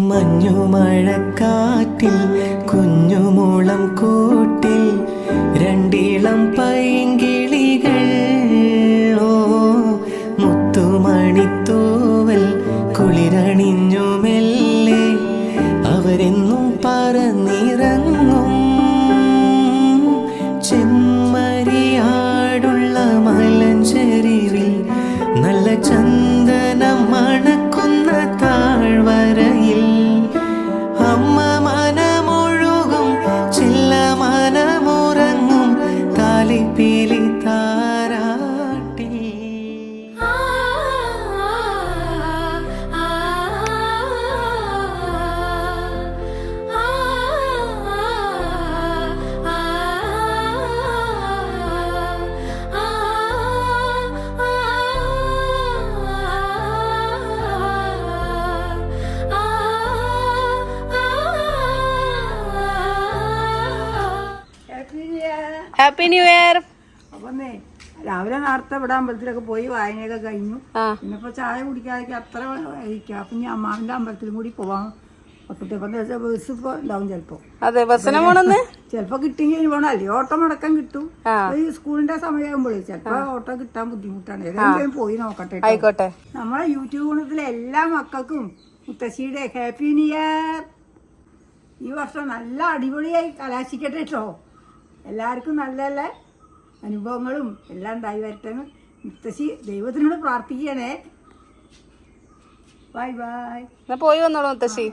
മഞ്ഞുമഴക്കാറ്റിൽ കുഞ്ഞുമൂളം കൂട്ടിൽ രണ്ടിളം പൈങ്കിളികൾ ഹാപ്പി ന്യൂ ഇയർ അപ്പൊന്നേ രാവിലെ നേരത്തെ ഇവിടെ അമ്പലത്തിലൊക്കെ പോയി വായനയൊക്കെ കഴിഞ്ഞു. പിന്നെ പിന്നിപ്പോ ചായ കുടിക്കാതെ അത്ര കഴിക്കാം അപ്പൊ ഞാൻ അമ്മാവിന്റെ അമ്പലത്തിലും കൂടി പോവാം. ചെലപ്പോ ബസ് ഇപ്പൊ ഉണ്ടാവും ചിലപ്പോ. അതെ ബസ്സിനെ പോണെന്ന്? ചിലപ്പോ കിട്ടിയെങ്കിൽ പോണം. അല്ലെങ്കിൽ ഓട്ടോ മുടക്കം കിട്ടും. ഈ സ്കൂളിന്റെ സമയമാകുമ്പോഴേ ചിലപ്പോ ഓട്ടോ കിട്ടാൻ ബുദ്ധിമുട്ടാണ്. ഏതെങ്കിലും പോയി നോക്കട്ടെ ആയിക്കോട്ടെ. നമ്മളെ യൂട്യൂബ് ഗുണത്തിലെ എല്ലാ മക്കൾക്കും മുത്തശ്ശിയുടെ ഹാപ്പി ന്യൂ ഇയർ ഈ വർഷം നല്ല അടിപൊളിയായി കലാശിക്കട്ടെ കേട്ടോ എല്ലാവർക്കും നല്ല നല്ല അനുഭവങ്ങളും എല്ലാം ഉണ്ടായി വരട്ടെ മുത്തശ്ശി ദൈവത്തിനോട് പ്രാർത്ഥിക്കണേ ബൈ ബൈ എന്നാ പോയി വന്നോളൂ മുത്തശ്ശി.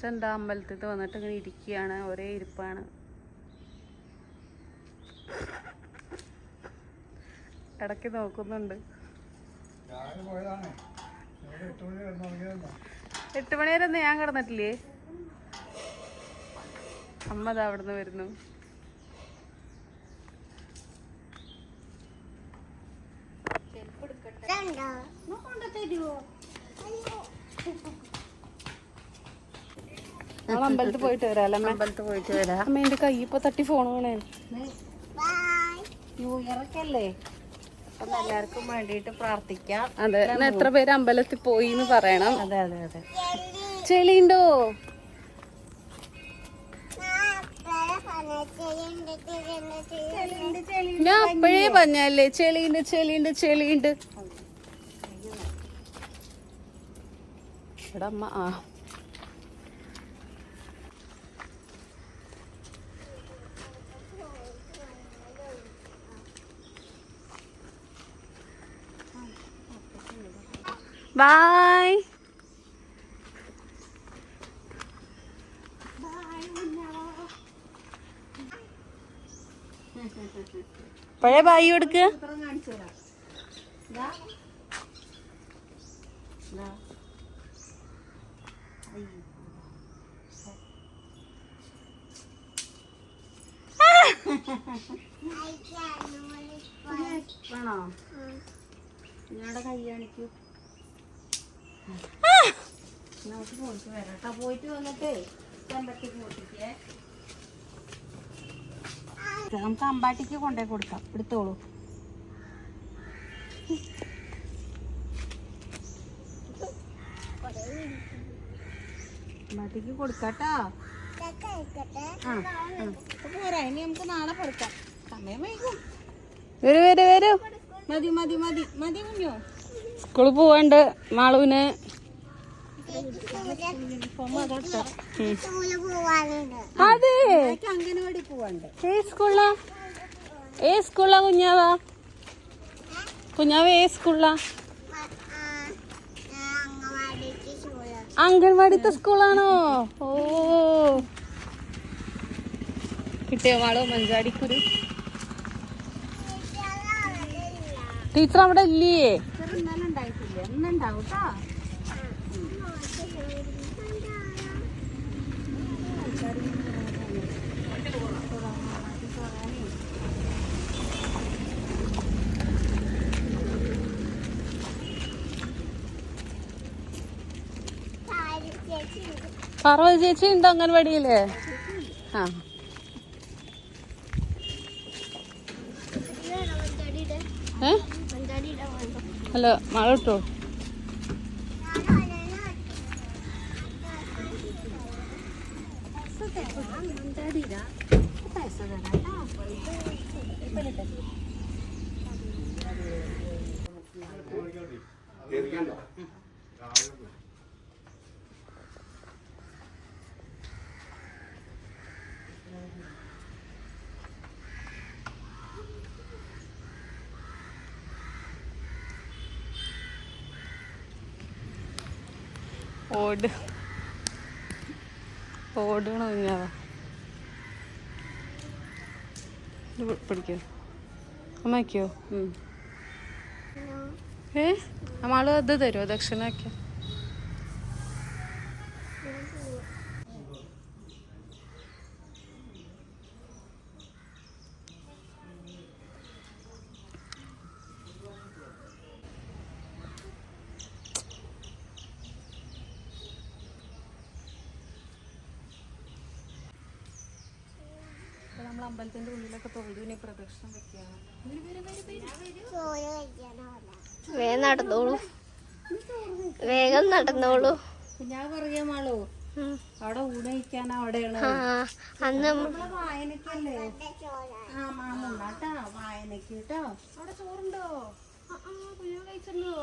ചെന്താ അമ്പലത്തിൽ വന്നിട്ട് ഇങ്ങനെ ഇരിക്കുകയാണ്? ഒരേ ഇരിപ്പാണ്. ഇടയ്ക്ക് നോക്കുന്നുണ്ട്. എട്ട് മണി വരെ ഒന്നും ഞാൻ കിടന്നിട്ടില്ലേ? അമ്മ അത് അവിടുന്ന് വരുന്നു. അമ്പലത്തിൽ പോയിട്ട് വരാം അമ്പലത്തിൽ പോയിട്ട് വരാം. അമ്മ എന്റെ കൈ ഇപ്പൊ തട്ടി ഫോൺ വേണേ ന്യൂ അപ്പം എല്ലാവർക്കും വേണ്ടിയിട്ട് പ്രാർത്ഥിക്കാം. അതെ. എത്ര പേര് അമ്പലത്തിൽ പോയി എന്ന് പറയണം. അതെ അതെ അതെ. ചെളിയുണ്ടോ? ഞാൻ അപ്പോഴേ പറഞ്ഞല്ലേ ചെളിയുണ്ട് ചെളിയുണ്ട് ചെളിയുണ്ട്. ഇവിടെ അമ്മ ആ. ബായ് പഴയ ബായി കൊടുക്ക്. വേണോ? നിങ്ങളുടെ കൈ കാണിക്കൂ. നമുക്ക് പോയിട്ട് വരാം കേട്ടോ പോയിട്ട് വന്നിട്ടേ ചെമ്പരത്തിക്ക് പൊട്ടിക്കേ നമുക്ക് അമ്പാട്ടിക്ക് കൊണ്ടേ കൊടുക്കാം. എടുത്തോളൂ. അമ്പാട്ടിക്ക് കൊടുക്കാട്ടോ. പോരാ ഇനി നമുക്ക് നാളെ കൊടുക്കാം. സമയം വൈകും. വരൂ വരൂ വരൂ. മതി മതി മതി. മതി കുഞ്ഞു. സ്കൂളിൽ പോവാണ്ട് മാളുവിന് അതെ. എനിക്ക് അംഗനവാടി പോവാണ്ട്. ഏ സ്കൂളിലാ? ഏ സ്കൂളിലാ കുഞ്ഞാവാ? കുഞ്ഞാവ് ഏ സ്കൂളിലാ? അംഗൻവാടിത്തെ സ്കൂളാണോ? ഓ. കിട്ടിയോ മാളോ? മഞ്ചാടിക്കുരു ടീച്ചർ അവിടെ ഇല്ലേ? പറവ ചേച്ചി ഉണ്ടോ അംഗൻവാടിയിൽ? ആ ഏ അല്ല മഴ ഇട്ടോ ഓട് ഓടണ കുഞ്ഞാവാ പിടിക്കോ. അമ്മയ്ക്കോ ഏ? നമ്മൾ ഇത് തരുമോ ദക്ഷിണ അമ്പലത്തിന്റെ ഉള്ളിലൊക്കെ തൊഴുതിനെ പ്രദക്ഷിണം വെക്കുകയാണ്. വേഗം നടന്നോളൂ. വേഗം നടന്നോളൂ. ഞാൻ പറയാമാളൂ. അവിടെ ഊണ് കഴിക്കാൻ അവിടെയാണ്. അന്ന് വായനക്കല്ലേ ആ മാമുണ്ടാട്ടാ വായനക്ക് കേട്ടോ. അവിടെ ചോറുണ്ടോ? കഴിച്ചല്ലോ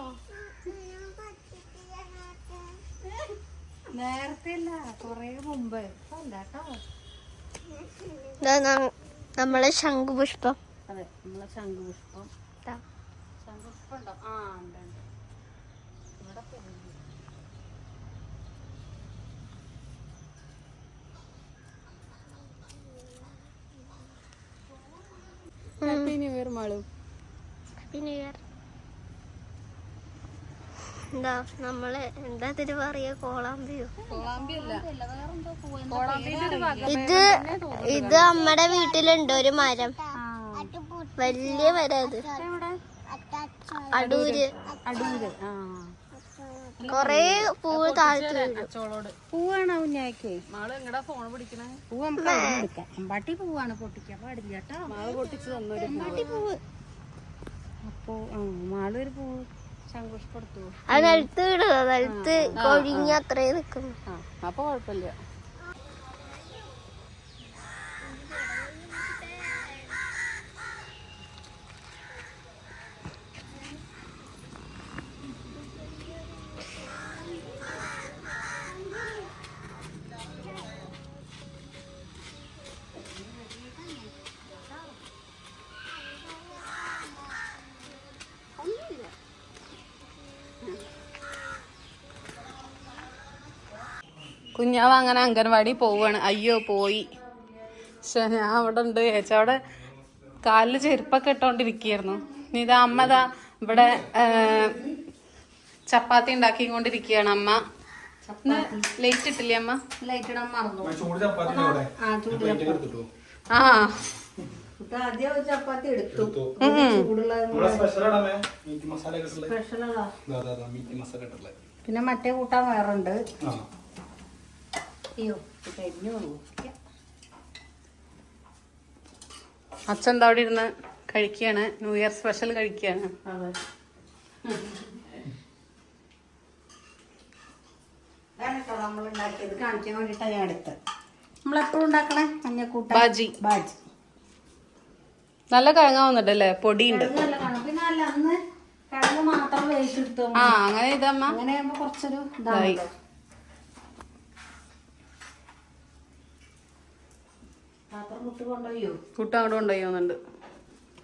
നേരത്തെ അല്ല കൊറേ മുമ്പ്. ഇപ്പൊ അല്ല കേട്ടോ ഇതാ ന- നമ്മളെ ശംഖുപുഷ്പം. അതെ നമ്മളെ ശംഖുപുഷ്പം. ശംഖുപുഷ്പം ഉണ്ടോ ആ ഉണ്ട് ഉണ്ട്. ഇവിടെ happy new year Malu. Happy new year. എന്താ നമ്മളെ എന്താ ഇതിന് പറയാ കോളാമ്പിയോ ഇത് ഇത് നമ്മടെ വീട്ടിലുണ്ട് ഒരു മരം. വലിയ മരം അത്. അടൂര്. കൊറേ പൂവ് താഴ്ത്തു പൂവാണ് അമ്പാട്ടി പൂവാണ് പൊട്ടിക്കാൻ പാടില്ല കേട്ടോ. മാൾ പൊട്ടിച്ച് തന്നൊരു പൂവ്. അപ്പോ ആ മാളൊരു പൂവ്. അത് നിലത്ത് നിലത്ത് കൊഴിഞ്ഞ അത്രേ നിക്കുന്നു ആ അപ്പൊ കുഴപ്പമില്ല. കുഞ്ഞാവ് അങ്ങനെ അംഗൻവാടി പോവാണ്. അയ്യോ പോയി. പക്ഷെ ഞാൻ അവിടെ ഉണ്ട് ചേച്ചാ അവിടെ കാലിൽ ചെരുപ്പൊക്കെ ഇട്ടോണ്ടിരിക്കുകയായിരുന്നു. ഇനി ഇതാ അമ്മ ദാ ഇവിടെ ചപ്പാത്തി ചപ്പാത്തി ഉണ്ടാക്കിക്കൊണ്ടിരിക്കുകയാണ് അമ്മ. ലൈറ്റ് ഇട്ടില്ലേ അമ്മ? ലൈറ്റ് ഇടാൻ മറന്നു. ആ ചപ്പാത്തി. എടുത്തു. പിന്നെ മറ്റേ കൂട്ടാൻ വേറെ ആ അയ്യോ. കരിഞ്ഞു അച്ഛൻ എന്താ അവിടെ ഇരുന്ന് കഴിക്കുകയാണ്? ന്യൂ ഇയർ സ്പെഷ്യൽ കഴിക്കുകയാണ്. കാണിക്കാൻ ഞാൻ എടുത്തത്. നമ്മളെപ്പോഴും ഉണ്ടാക്കണേ? മഞ്ഞക്കൂട്ട. ബാജി. ബാജി. നല്ല പൊടിയുണ്ട്. കിഴങ്ങ് നല്ല കാണും. പിന്നെ അല്ല അന്ന് കിഴങ്ങ് മാത്രം വേവിച്ചെടുത്തു ആ അങ്ങനെ ഇതമ്മ അങ്ങനെ കുറച്ചൊരു ഇതായി. കൂട്ടം അങ്ങോട്ട് കൊണ്ടുപോയി? തോന്നുന്നുണ്ട്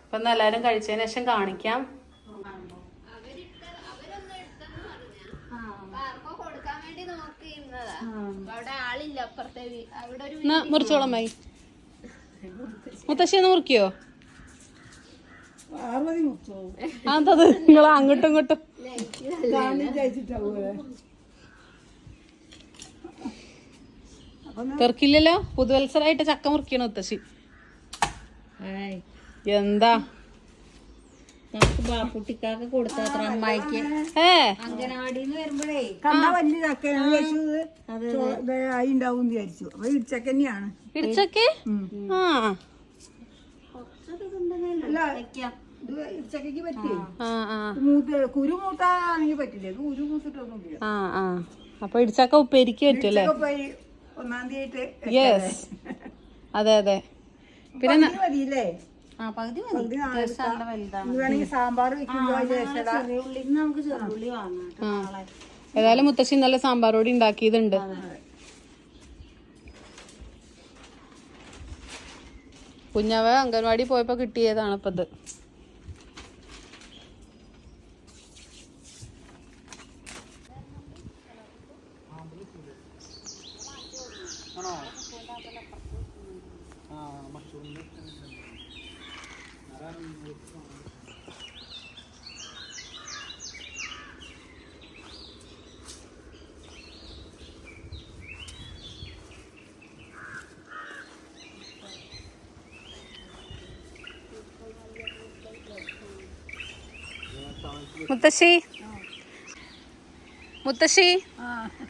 അപ്പൊ ഒന്ന് എല്ലാരും കഴിച്ചതിന് ശേഷം കാണിക്കാം. അവിടെ ആളില്ല അപ്പുറത്തെ അവിടെ ഒരു എന്നാ മുറിച്ചോളാം മൈ. മുത്തശ്ശി ഒന്ന് മുറിക്കോ? നിങ്ങൾ അങ്ങോട്ടും ഇങ്ങോട്ടും. തെർക്കില്ലല്ലോ? പുതുവത്സരായിട്ട് ചക്ക മുറിക്കണ മുത്തശ്ശി എന്താ? നമുക്ക് ബാപ്പുട്ടിക്കാക്ക് കൊടുത്തത്ര അമ്മായിക്ക്. ഏ. അങ്കനവാടിന്ന് വരുമ്പോഴേ. കണ്ട വലിയ ചക്ക ഞാൻ വിചാരിച്ചത് ആയി ഉണ്ടാവും വിചാരിച്ചു. അപ്പൊ ഇടിച്ചക്ക തന്നെയാണ്. ഇടിച്ചൊക്കെ? ആ. മൂത്ത് കുരു മൂത്താണെങ്കിൽ പറ്റില്ല? കുരു അപ്പൊ ഇടിച്ചക്ക ഉപ്പേരിക്ക് പറ്റൂല്ലേ ഒന്നാം തീയതി യെസ് അതെ അതെ. പിന്നെ മതിയില്ലേ? ഏതായാലും മുത്തശ്ശി നല്ല സാമ്പാറോടി ഉണ്ടാക്കിയതുണ്ട് കുഞ്ഞവ അംഗൻവാടി പോയപ്പോ കിട്ടിയതാണ് ഇപ്പൊ ഇത്. മുത്തശ്ശി. മുത്തശ്ശി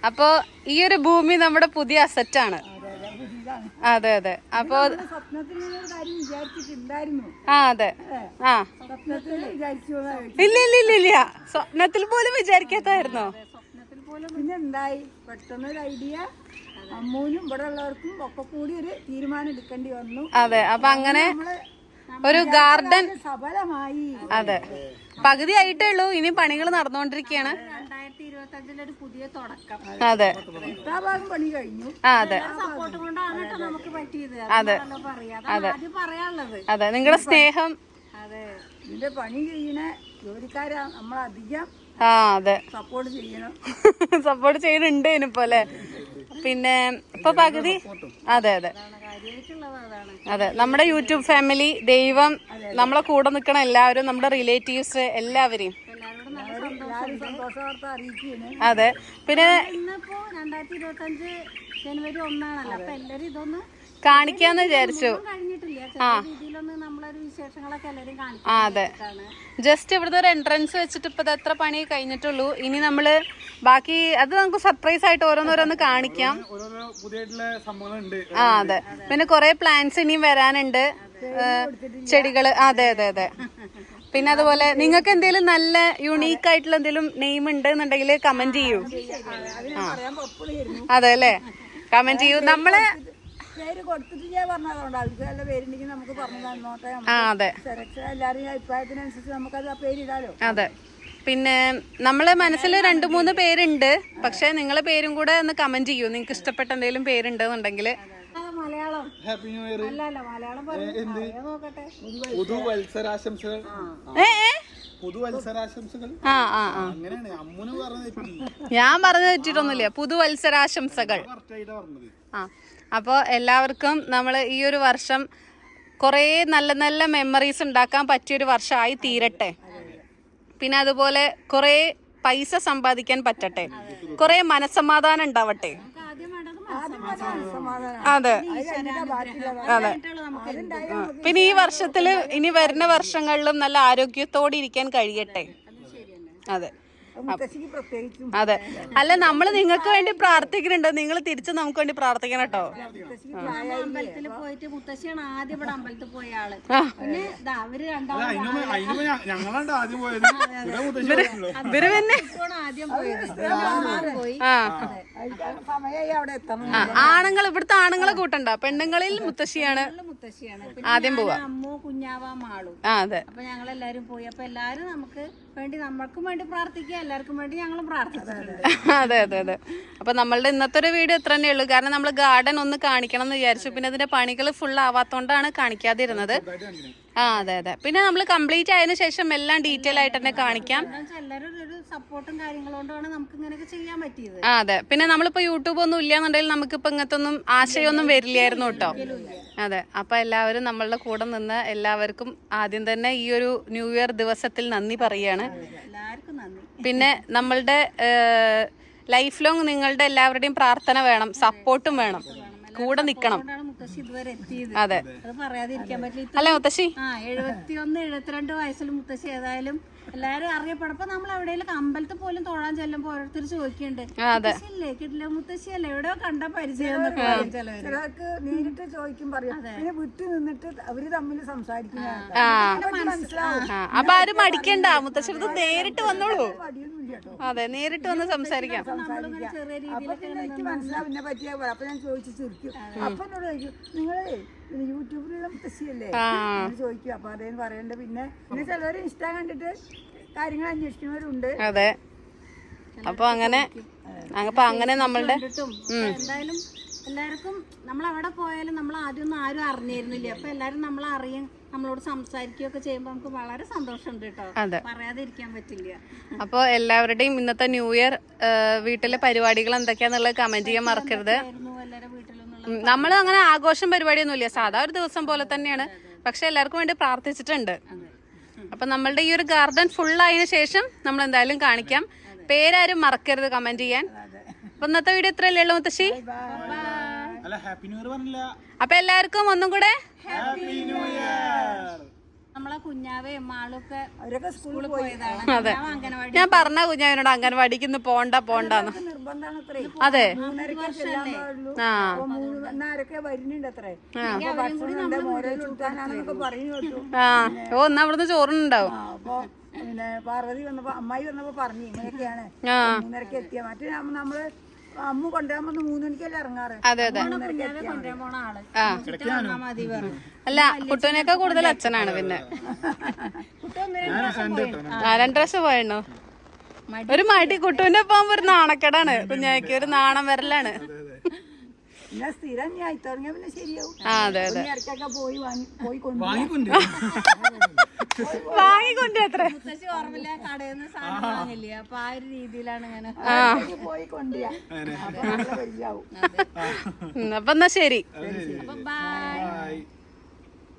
അപ്പോ ഈ ഒരു ഭൂമി നമ്മുടെ പുതിയ അസറ്റാണ് അതെ അതെ. അപ്പൊ ആ അതെ. ആ. ഇല്ല ഇല്ല ഇല്ല ഇല്ല. സ്വപ്നത്തിൽ പോലും വിചാരിക്കാത്തായിരുന്നോ? പിന്നെ എന്തായി പെട്ടെന്ന് ഒരു ഐഡിയ. അമ്മൂനും ഇവിടെ ഉള്ളവർക്കും ഒക്കെ കൂടി ഒരു തീരുമാനം എടുക്കേണ്ടി വന്നു. അതെ അപ്പൊ അങ്ങനെ ഒരു ഗാർഡൻ സഫലമായി. അതെ. പകുതി ആയിട്ടേ ഉള്ളൂ. ഇനി പണികൾ നടന്നുകൊണ്ടിരിക്കുകയാണ്. രണ്ടായിരത്തി ഇരുപത്തി അഞ്ചിലൊരു പുതിയ തുടക്കം. അതെ. ഭാഗം പണി കഴിഞ്ഞു. അതെ. സപ്പോർട്ട് കൊണ്ടാണ് കേട്ടോ നമുക്ക് പറ്റിയത്. അതെ. ആദ്യം പറയാനുള്ളത്. അതെ. നിങ്ങളുടെ സ്നേഹം. അതെ. ഇതിന്റെ പണി ചെയ്യണ ജോലിക്കാരാ നമ്മളധികം ആ അതെ. സപ്പോർട്ട് ചെയ്യണം. സപ്പോർട്ട് ചെയ്യുന്നുണ്ട് ഇനിയിപ്പോ അല്ലെ? പിന്നെ ഇപ്പൊ പകുതി അതെ അതെ. അതെ. നമ്മുടെ യൂട്യൂബ് ഫാമിലി ദൈവം നമ്മളെ കൂടെ നിൽക്കണ എല്ലാവരും നമ്മുടെ റിലേറ്റീവ്സ് എല്ലാവരെയും. അതെ. പിന്നെ ഇന്നിപ്പോ രണ്ടായിരത്തി ഇരുപത്തി അഞ്ച് ജനുവരി ഒന്നാണല്ലോ. അപ്പൊ എല്ലാരും ഇതൊന്ന് കാണിക്കാന്ന് വിചാരിച്ചു. ആ. അതെ. ജസ്റ്റ് ഇവിടുത്തെ ഒരു എൻട്രൻസ് വെച്ചിട്ട് ഇപ്പൊ എത്ര പണി കഴിഞ്ഞിട്ടുള്ളൂ. ഇനി നമ്മൾ ബാക്കി അത് നമുക്ക് സർപ്രൈസ് ആയിട്ട് ഓരോന്നോരോന്ന് കാണിക്കാം. ഓരോരോ പുതിയായിട്ടുള്ള സംഭവങ്ങളുണ്ട്. ആ അതെ. പിന്നെ കൊറേ പ്ലാന്റ്സ് ഇനിയും വരാനുണ്ട്. ചെടികൾ. അതെ അതെ അതെ. പിന്നെ അതുപോലെ നിങ്ങൾക്ക് എന്തെങ്കിലും നല്ല യുണീക്ക് ആയിട്ടുള്ള എന്തെങ്കിലും നെയിം ഉണ്ട് എന്നുണ്ടെങ്കിൽ കമന്റ് ചെയ്യൂ. ആ. അതെ അല്ലേ കമന്റ് ചെയ്യൂ. നമ്മൾ പേര് കൊടുത്തിട്ട് ഞാൻ പറഞ്ഞതുകൊണ്ട് അവർക്ക് നല്ല പേരുണ്ടെങ്കിൽ നമുക്ക് പറഞ്ഞു തന്നോട്ടെ. അതെ. സെലക്ഷൻ എല്ലാവരുടെയും അഭിപ്രായത്തിനനുസരിച്ച് നമുക്കത് ആ പേരിടാലോ അതെ. പിന്നെ നമ്മളെ മനസ്സിൽ രണ്ട് മൂന്ന് പേരുണ്ട്. പക്ഷെ നിങ്ങളെ പേരും കൂടെ ഒന്ന് കമന്റ് ചെയ്യൂ. നിങ്ങൾക്ക് ഇഷ്ടപ്പെട്ട എന്തെങ്കിലും പേരുണ്ട് എന്നുണ്ടെങ്കിൽ മലയാളം ഹാപ്പി ന്യൂ ഇയർ പുതുവത്സരാശംസകൾ അങ്ങനെയാണ്. അമ്മുന് പറഞ്ഞ തെറ്റി. ഞാൻ പറഞ്ഞു തെറ്റിട്ടൊന്നുമില്ല. പുതുവത്സരാശംസകൾ ആ. അപ്പോൾ എല്ലാവർക്കും നമ്മൾ ഈ ഒരു വർഷം കുറേ നല്ല നല്ല മെമ്മറീസ് ഉണ്ടാക്കാൻ പറ്റിയൊരു വർഷമായി തീരട്ടെ. പിന്നെ അതുപോലെ കുറേ പൈസ സമ്പാദിക്കാൻ പറ്റട്ടെ. കുറേ മനസ്സമാധാനം ഉണ്ടാവട്ടെ. അതെ. അതെ. പിന്നെ ഈ വർഷത്തിൽ ഇനി വരുന്ന വർഷങ്ങളിലും നല്ല ആരോഗ്യത്തോടെ ഇരിക്കാൻ കഴിയട്ടെ. അതെ. അതെ. അല്ല നമ്മൾ നിങ്ങൾക്ക് വേണ്ടി പ്രാർത്ഥിക്കുന്നുണ്ട്. നിങ്ങൾ തിരിച്ച് നമുക്ക് വേണ്ടി പ്രാർത്ഥിക്കണം കേട്ടോ അമ്പലത്തിൽ പോയിട്ട് മുത്തശ്ശിയാണ് ആദ്യം ഇവിടെ അമ്പലത്തിൽ പോയ ആൾ. പിന്നെ ദാ അവർ ഞങ്ങളാണ്ട് ആദ്യം പോയത്. ഇവർ പിന്നെ ആണുങ്ങൾ ഇവിടുത്തെ ആണുങ്ങളെ കൂട്ടണ്ട. പെണ്ണുങ്ങളിൽ മുത്തശ്ശിയാണ് ആദ്യം പോവാ. അമ്മോ അമ്മു കുഞ്ഞാവ മാളും. ആ അതെ. അപ്പൊ ഞങ്ങൾ എല്ലാരും പോയി. അപ്പൊ എല്ലാരും നമുക്ക് വേണ്ടി നമ്മൾക്കും വേണ്ടി എല്ലാവർക്കും വേണ്ടി ഞങ്ങൾ അതെ അതെ അതെ. അപ്പൊ നമ്മളുടെ ഇന്നത്തെ ഒരു വീഡിയോ ഇത്ര തന്നെ ഉള്ളൂ. കാരണം നമ്മൾ ഗാർഡൻ ഒന്ന് കാണിക്കണം എന്ന് വിചാരിച്ചു. പിന്നെ അതിന്റെ പണികൾ ഫുൾ ആവാത്തോണ്ടാണ് കാണിക്കാതിരുന്നത്. ആ അതെ അതെ. പിന്നെ നമ്മൾ കംപ്ലീറ്റ് ആയതിനു ശേഷം എല്ലാം ഡീറ്റെയിൽ ആയിട്ട് തന്നെ കാണിക്കാം. സപ്പോർട്ടും നമുക്ക് ഇങ്ങനെയൊക്കെ ചെയ്യാൻ പറ്റിയത്. ആ അതെ. പിന്നെ നമ്മളിപ്പോ യൂട്യൂബ് ഒന്നും ഇല്ലാന്നുണ്ടെങ്കിൽ നമുക്കിപ്പോ ഇങ്ങനത്തെ ഒന്നും ആശയമൊന്നും വരില്ലായിരുന്നു കേട്ടോ. അതെ. അപ്പൊ എല്ലാവരും നമ്മളുടെ കൂടെ നിന്ന് എല്ലാവർക്കും ആദ്യം തന്നെ ഈ ഒരു ന്യൂ ഇയർ ദിവസത്തിൽ നന്ദി പറയാണ്. പിന്നെ നമ്മളുടെ ലൈഫ് ലോങ് നിങ്ങളുടെ എല്ലാവരുടെയും പ്രാർത്ഥന വേണം. സപ്പോർട്ടും വേണം. കൂടെ നിൽക്കണം മുത്തശ്ശി ഇതുവരെ എത്തിയത്. അതെ. അത് പറയാതിരിക്കാൻ പറ്റില്ല. അല്ലേ മുത്തശ്ശി. ആ എഴുപത്തി ഒന്ന് എഴുപത്തിരണ്ട് വയസ്സിൽ മുത്തശ്ശി ഏതായാലും എല്ലാരും അറിയപ്പെടപ്പോ നമ്മൾ എവിടെയെങ്കിലും അമ്പലത്തിൽ പോലും തൊഴാൻ ചെല്ലുമ്പോ ഓരോരുത്തർ ചോദിക്കുന്നുണ്ട് മുത്തശ്ശിയല്ലേ കിട്ടില്ല. മുത്തശ്ശിയല്ലേ എവിടെയോ കണ്ട പരിചയം ചിലർക്ക് നേരിട്ട് ചോദിക്കും പറയാ. പിന്നെ വിട്ടു നിന്നിട്ട് അവർ തമ്മിൽ സംസാരിക്കുന്ന ആ മനസ്സിലാവും. അപ്പൊ ആരും മടിക്കണ്ട. മുത്തശ്ശി നേരിട്ട് വന്നോളൂ. അതെ നേരിട്ട് വന്ന് സംസാരിക്കാം. എനിക്ക് പറ്റിയ പോലെ. അപ്പൊ ഞാൻ ചോദിച്ചു ചിരിക്കും. അപ്പൊ എന്നോട് ചോദിക്കും നിങ്ങളെ യൂട്യൂബിലുള്ള മുത്തശ്ശിയല്ലേ? ഞാൻ ചോദിക്കും അപ്പൊ അതേന്ന് പറയണ്ട. പിന്നെ ഇൻസ്റ്റാ കണ്ടിട്ട് കാര്യങ്ങൾ അന്വേഷിക്കുന്നവരുണ്ട്. അതെ. അപ്പൊ അങ്ങനെ അപ്പൊ അങ്ങനെ നമ്മളുടെ എന്തായാലും എല്ലാവർക്കും നമ്മൾ അവിടെ പോയാലും നമ്മൾ ആദ്യം ഒന്നും ആരും അറിഞ്ഞിരുന്നില്ല. അപ്പൊ എല്ലാരും നമ്മൾ അറിയും നമ്മളോട് സംസാരിക്കുകയൊക്കെ ചെയ്യുമ്പോൾ നമുക്ക് വളരെ സന്തോഷമുണ്ട് കേട്ടോ. പറയാതിരിക്കാൻ പറ്റില്ല. അപ്പോൾ എല്ലാവരുടെയും ഇന്നത്തെ ന്യൂ ഇയർ വീട്ടിലെ പരിപാടികൾ എന്തൊക്കെയാന്നുള്ളത് കമന്റ് ചെയ്യാൻ മറക്കരുത്. നമ്മൾ അങ്ങനെ ആഘോഷം പരിപാടിയൊന്നുമില്ല. സാധാ ഒരു ദിവസം പോലെ തന്നെയാണ്. പക്ഷെ എല്ലാവർക്കും വേണ്ടി പ്രാർത്ഥിച്ചിട്ടുണ്ട്. അപ്പൊ നമ്മളുടെ ഈ ഒരു ഗാർഡൻ ഫുൾ ആയതിനു ശേഷം നമ്മൾ എന്തായാലും കാണിക്കാം. പേരാരും മറക്കരുത് കമന്റ് ചെയ്യാൻ. അപ്പൊ ഇന്നത്തെ വീഡിയോ ഇത്രയല്ലേ ഉള്ളൂ മുത്തശ്ശി? അല്ല ഹാപ്പി ന്യൂ ഇയർ പറഞ്ഞില്ല. അപ്പൊ എല്ലാവർക്കും ഒന്നും കൂടെ ഹാപ്പി ന്യൂ ഇയർ നമ്മളെ കുഞ്ഞാവയും മാളൊക്കെ അവരൊക്കെ സ്കൂളിൽ പോയതാണ്. അതെ. ഞാൻ ഞാൻ പറഞ്ഞ കുഞ്ഞാവിനോട് അംഗൻവാടിക്ക് ഇന്ന് പോണ്ട പോണ്ടെന്ന്. അതെ. ആ. ഓ എന്നാ അവിടുന്ന് ചോറുണ്ടാവും. പിന്നെ പാർവതി വന്നപ്പോ അമ്മായി വന്നപ്പോ പറഞ്ഞു ഇങ്ങനെയൊക്കെയാണ്. ഇങ്ങനെയൊക്കെ എത്തിയ. മറ്റേ നമ്മൾ അമ്മ കൊണ്ടുവരാൻ വന്ന് മൂന്ന് മണിക്കല്ലേ ഇറങ്ങാറ്? അതെ അതെ. അല്ല കുട്ടുവിനേക്കാൾ കൂടുതൽ അച്ഛനാണ് പിന്നെ. ആ രണ്ടു പ്രാവശ്യം പോയണോ ഒരു മടി കുട്ടുവിന്റെ പോകുമ്പോ ഒരു നാണക്കേടാണ്. കുഞ്ഞാക്ക് ഒരു നാണം വരലാണ്. പിന്നെ സ്ഥിരം ഞാൻ തുടങ്ങിയ പിന്നെ ശരിയാവും. ആ അതെ അതെ. പോയി വാങ്ങി പോയി കൊണ്ടു വാങ്ങിക്കൊണ്ട് അത്ര ഓർമ്മയില്ല കടയിൽ നിന്ന് സാധനം വാങ്ങില്ലേ? അപ്പൊ ആ ഒരു രീതിയിലാണ് ഇങ്ങനെ പോയി കൊണ്ടുപോയാ അപ്പൊ എന്നാ ശരി. അപ്പൊ ബൈ ബൈ